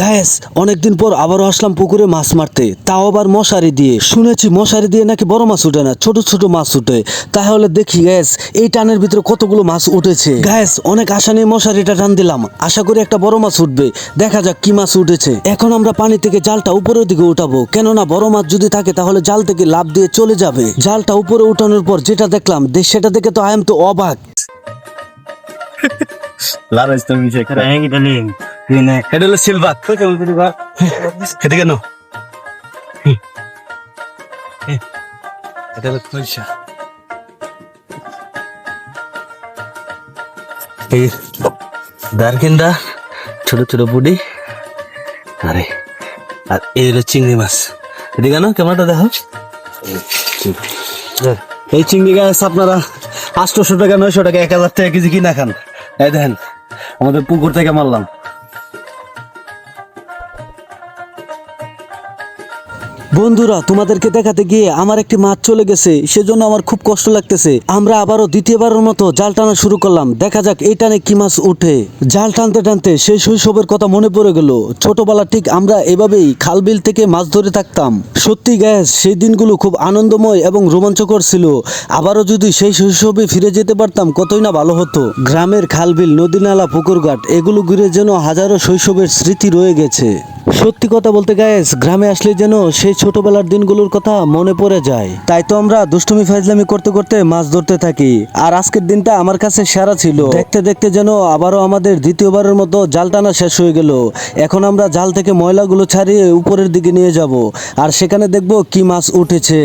Gas অনেকদিন পর আবারও আসলাম পুকুরে মাছ মারতে। তাও আবার মশারি দিয়ে। শুনেছি মশারি দিয়ে নাকি বড় মাছ উঠে না ছোট ছোট মাছ উঠে। তাহলে দেখি গ্যাস এই টানের ভিতরে কতগুলো মাছ উঠেছে? গ্যাস অনেক আশা নিয়ে মশারিটা টান দিলাম। আশা করি একটা বড় মাছ উঠবে। দেখা যাক কি মাছ উঠেছে। এখন আমরা পানি থেকে জালটা উপরের দিকে উঠাবো। কেননা বড় মাছ যদি থাকে তাহলে জাল থেকে লাভ দিয়ে চলে যাবে। জালটা উপরে উঠানোর পর যেটা দেখলাম সেটা দেখে তো আই এম তো অবাক। হ্যাঁ এটা হলো সিলভার খেতে কেন এটা হলো পয়সা এই দারকিন্দা ছোট ছোট বুডি আরে আর এই হলো চিংড়ি মাছ এদিকে না ক্যামেরাটা দেখো এই চিংড়ি গাছ আপনারা আটশোশো টাকা নয়শো টাকা এক হাজার টাকা কেজি কিনা খান এই দেখেন আমাদের পুকুর থেকে মারলাম বন্ধুরা, তোমাদেরকে দেখাতে গিয়ে আমার একটি মাছ চলে গেছে, সেজন্য আমার খুব কষ্ট লাগতেছে। আমরা আবারও দ্বিতীয়বারের মতো জাল টানা শুরু করলাম। দেখা যাক এই টানে কি মাছ উঠে। জাল টানতে টানতে সেই শৈশবের কথা মনে পড়ে গেল। ছোটবেলা ঠিক আমরা এভাবেই খালবিল থেকে মাছ ধরে থাকতাম। সত্যি গ্যাস, সেই দিনগুলো খুব আনন্দময় এবং রোমাঞ্চকর ছিল। আবারও যদি সেই শৈশবে ফিরে যেতে পারতাম, কতই না ভালো হতো। গ্রামের খালবিল নদী নালা পুকুরঘাট, এগুলো ঘুরে যেন হাজারো শৈশবের স্মৃতি রয়ে গেছে। সত্যি কথা বলতে গ্যাস, গ্রামে আসলে যেন সেই ছোটবেলার দিনগুলোর কথা মনে পড়ে যায়। তাই তো আমরা দুষ্টুমি, ফাজলামি করতে করতে মাছ ধরতে থাকি। আর আজকের দিনটা আমার কাছে সেরা ছিল। দেখতে দেখতে যেন আবারও আমাদের দ্বিতীয়বারের মতো জাল টানা শেষ হয়ে গেল। এখন আমরা জাল থেকে ময়লাগুলো ছাড়িয়ে উপরের দিকে নিয়ে যাব। আর সেখানে দেখব কি মাছ উঠেছে।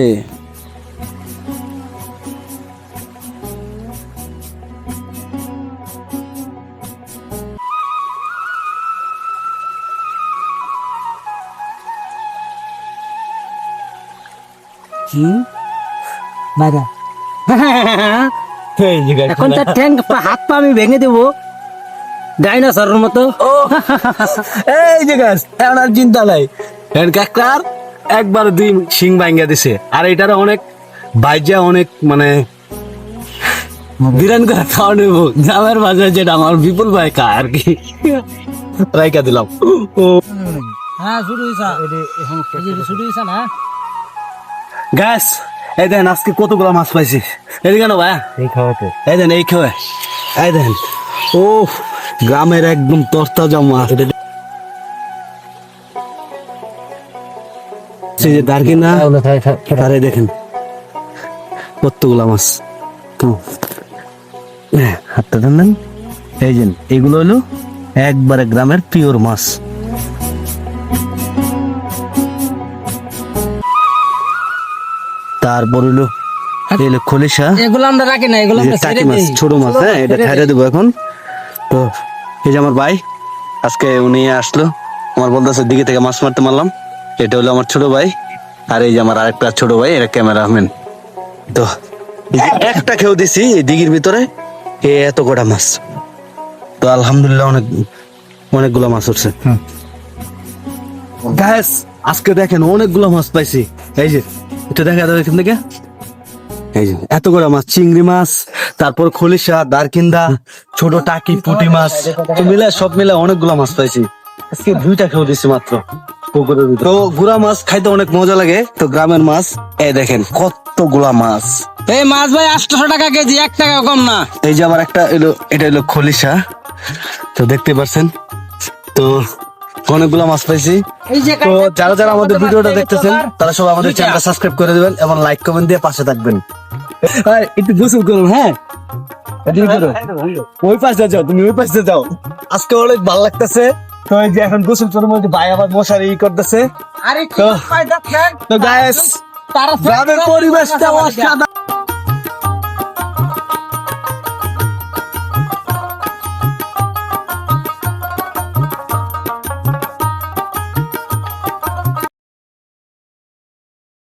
এই এখন তার ঠ্যাং হাত পা আমি ভেঙে দেবো। ডাইনোসরের মতো। এই যে গাছ এখন আর চিন্তা নাই। একবার দুই শিং ভাঙ্গা দিছে। আর এটার অনেক বাইজা অনেক মানে বিরান করে খাওয়া নেব। গ্রামের মাঝে যেটা আমার বিপুল ভাই খায় আর কি। রাইকা দিলাম। ও হ্যাঁ শুরু হয়েছে শুরু হয়েছে না? গ্যাস এই দেন আজকে কতগুলো মাছ পাইছি? এদিকে কেন ভাই এই খাওয়াতে। এই দেন এই খেয়ে এই দেন। ও গ্রামের একদম তরতাজা মাছ। সেই যে দার্গিনা আরে দেখেন। কতগুলা মাছ? হ্যাঁ, হাতটা দেন। এই যে এগুলো হলো একবারে গ্রামের পিওর মাছ। তারপর হলো খলিশা। এগুলো আমরা রাখি না এগুলো এই আমরা টাকি মাছ ছোট মাছ হ্যাঁ এটা ছেড়ে দেবো এখন। তো এই যে আমার ভাই আজকে উনি আসলো আমার বলতেছে দিকে থেকে মাছ মারতে মারলাম। এটা হলো আমার ছোট ভাই আর এই যে আমার আরেকটা ছোট ভাই এটা ক্যামেরাম্যান। তো একটা খেয়েও দিছি এই দিঘির ভিতরে এ এত কটা মাছ। তো আলহামদুলিল্লাহ অনেক অনেকগুলো মাছ উঠছে। গ্যাস আজকে দেখেন অনেকগুলো মাছ পাইছি। এই যে এটা দেখা যাবে এখান থেকে। এই যে এত করে মাছ চিংড়ি মাছ তারপর খলিশা দারকিন্দা ছোট টাকি পুঁটি মাছ তো মিলে সব মিলে অনেকগুলো মাছ পাইছি। আজকে দুইটা খেয়ে দিছি মাত্র পুকুরের তো গুড়া মাছ খাইতে অনেক মজা লাগে তো গ্রামের মাছ এই দেখেন কতগুলা মাছ। এই মাছ ভাই আটশো টাকা কেজি এক টাকা কম না। এই যে আবার একটা এলো এটা এলো খলিশা তো দেখতে পারছেন তো অনেকগুলো মাছ পাইছি। তো যারা যারা আমাদের ভিডিওটা দেখতেছেন তারা সবাই আমাদের চ্যানেলটা সাবস্ক্রাইব করে দেবেন এবং লাইক কমেন্ট দিয়ে পাশে থাকবেন। আর একটু গোসল করুন হ্যাঁ? এদিকে ওই পাশে যাও তুমি ওই পাশে যাও। আজকে অনেক ভালো লাগতেছে। তো এই যে এখন গোসল করুন মধ্যে ভাই আবার মশারি করতেছে। তো গায়েস গ্রামের পরিবেশটা অসাধারণ।